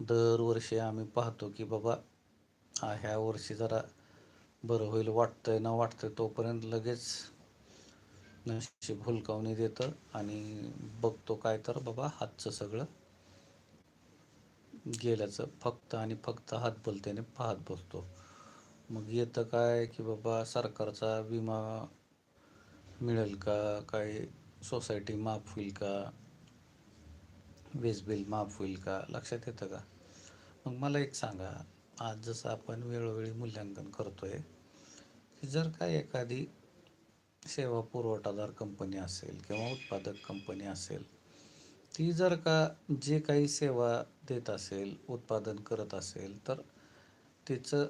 दरवर्षी आम्ही पाहतो की बाबा हा ह्या वर्षी जरा बरं होईल वाटतंय ना वाटतंय तोपर्यंत लगेच नशीब हुलकावणी देतं आणि बघतो काय तर बाबा हातचं सगळं गेल्याचं फक्त आणि फक्त हात बलतेने पाहत बसतो. मग येतं काय की बाबा सरकारचा विमा मिळेल का? काय सोसायटी माफ होईल का? वीज बिल माफ होईल का? लक्षात येतं का? मग मला एक सांगा आज जसं आपण वेळोवेळी मूल्यांकन करतोय की जर का एखादी सेवा पुरवठादार कंपनी असेल किंवा उत्पादक कंपनी असेल ती जर का जे काही सेवा देत असेल उत्पादन करत असेल तर तिचं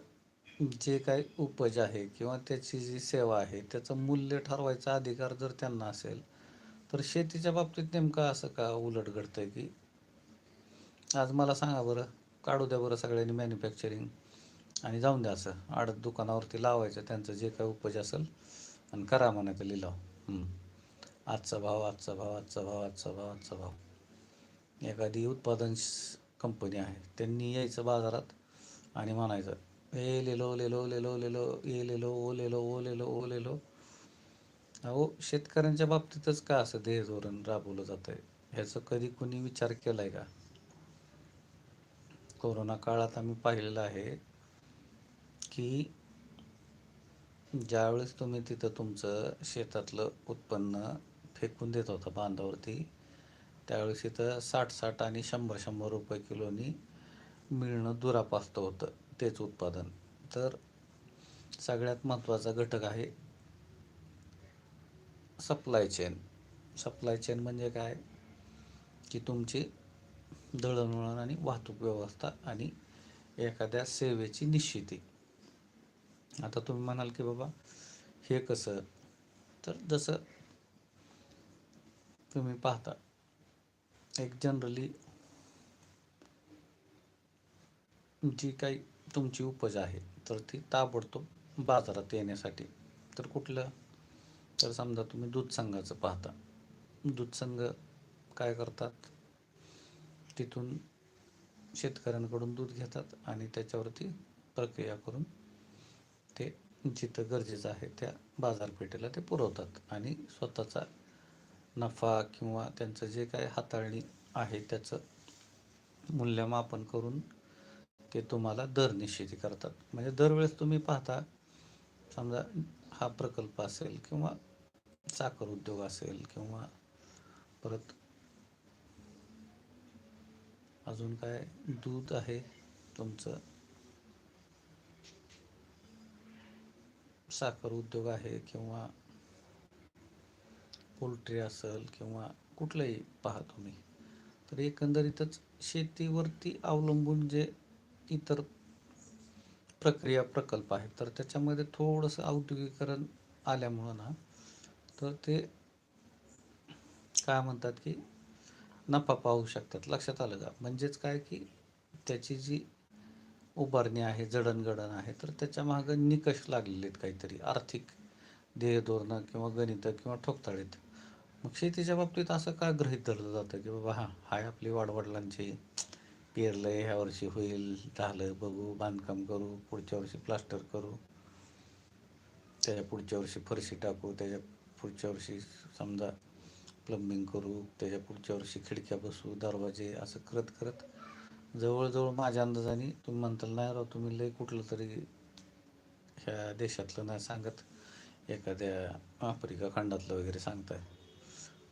जे काही उपज आहे किंवा त्याची जी सेवा आहे त्याचं मूल्य ठरवायचा अधिकार जर त्यांना असेल तर शेतीच्या बाबतीत नेमकं असं का उलट घडतंय की? आज मला सांगा बरं काढू द्या बरं सगळ्यांनी मॅन्युफॅक्चरिंग आणि जाऊन द्या असं. आडत दुकानावरती लावायचं त्यांचं जे काही उपज असेल आणि करा म्हणायचं लिलाव. आजचा भाव आजचा भाव आजचा भाव आजचा भाव आजचा भाव. एखादी उत्पादन कंपनी आहे त्यांनी यायचं बाजारात आणि म्हणायचं ए लेलो लेलो लेलो लेलो ए लेलो ओ लेलो ओ लेलो ओ लेलो अहो शेतकऱ्यांच्या बाबतीतच का असं ध्येय धोरण राबवलं जात आहे ह्याचं कधी कोणी विचार केलाय का? कोरोना काळात आम्ही पाहिलेलं आहे की ज्यावेळेस तुम्ही तिथं तुमचं शेतातलं उत्पन्न फेकून देत होता बांधावरती त्यावेळेस तिथं साठ साठ आणि शंभर शंभर रुपये किलोनी मिळणं दुरापास्त होतं तेच उत्पादन. तर सगळ्यात महत्त्वाचा घटक आहे सप्लाय चेन सप्लाय चेन म्हणजे काय? की तुमची दळणवळण आणि वाहतूक व्यवस्था आणि एखाद्या सेवेची निश्चिती. आता तुम्ही म्हणाल की बाबा हे कसं? तर जसं तुम्ही पाहता एक जनरली जी काही तुमची उपज आहे तर ती ताबडतोब बाजारात येण्यासाठी. तर कुठलं? तर समजा तुम्ही दूध संघाचं पाहता. दूध संघ काय करतात? तिथून शेतकऱ्यांकडून दूध घेतात आणि त्याच्यावरती प्रक्रिया करून ते जिथं गरजेचं आहे त्या बाजारपेठेला ते पुरवतात आणि स्वतःचा नफा किंवा त्यांचं जे काही हाताळणी आहे त्याचं मूल्यमापन करून ते तुम्हाला दर निश्चिती करतात. म्हणजे दरवेळेस तुम्ही पाहता समजा हा प्रकल्प असेल किंवा साखर उद्योग असेल किंवा परत अजून काय दूध आहे तुमचं? साखर उद्योग आहे किंवा पोल्ट्री असेल किंवा कुठलंही पहा तुम्ही. तर एकंदरीतच शेतीवरती अवलंबून जे इतर प्रक्रिया प्रकल्प आहेत तर त्याच्यामध्ये थोडंसं औद्योगिकरण आल्यामुळं ना तर ते काय म्हणतात की नफा पाहू शकतात. लक्षात आलं का? म्हणजेच काय की त्याची जी उभारणी आहे जडणघडण आहे तर त्याच्या मागं निकष लागलेले आहेत काहीतरी. आर्थिक ध्येय धोरणं किंवा गणितं किंवा ठोकताळीत मग शेतीच्या बाबतीत असं का गृहीत धरलं जातं की बाबा हां हाय आपली वाडवडिलांची पेरलं आहे ह्या वर्षी होईल झालं बघू बांधकाम करू पुढच्या वर्षी प्लास्टर करू. त्याच्या पुढच्या वर्षी फरशी टाकू त्याच्या पुढच्या वर्षी समजा प्लंबिंग करू त्याच्या पुढच्या वर्षी खिडक्या बसू दरवाजे असं करत करत. जवळजवळ माझ्या अंदाजाने तुम्ही म्हणताल नाही राव तुम्ही लय कुठलं तरी ह्या देशातलं नाही सांगत. एखाद्या आफ्रिका खंडातलं वगैरे सांगताय.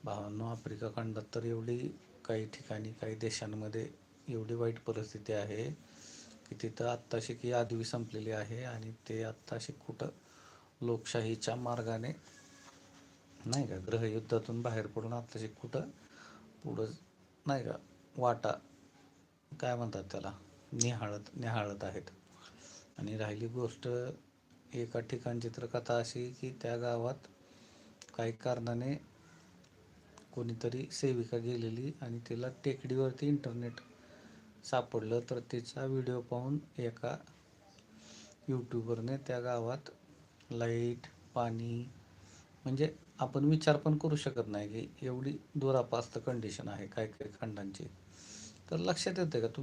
भावांनो आफ्रिका खंडात तर एवढी काही ठिकाणी काही देशांमध्ये एवढी वाईट परिस्थिती आहे की तिथं आत्ताशी की आदवी संपलेली आहे आणि ते आत्ताशी कुठं लोकशाहीच्या मार्गाने नाही का ग्रहयुद्धातून बाहेर पडून आत्ताशी कुठं पुढं नाही का वाटा काय म्हणतात त्याला निहाळत निहाळत आहेत. आणि राहिली गोष्ट एका ठिकाणची तर कथा अशी की त्या गावात काही कारणाने कोणीतरी सेविका गेलेली आणि तिला टेकडीवरती इंटरनेट सापडलं तर तिचा व्हिडिओ पाहून एका यूट्यूबरने त्या गावात लाइट पाणी म्हणजे आपण विचार पण करू शकत नाही की एवढी दुरापास्त कंडिशन आहे काय काय खंडांची. तर लक्षात येतं का तुम्ही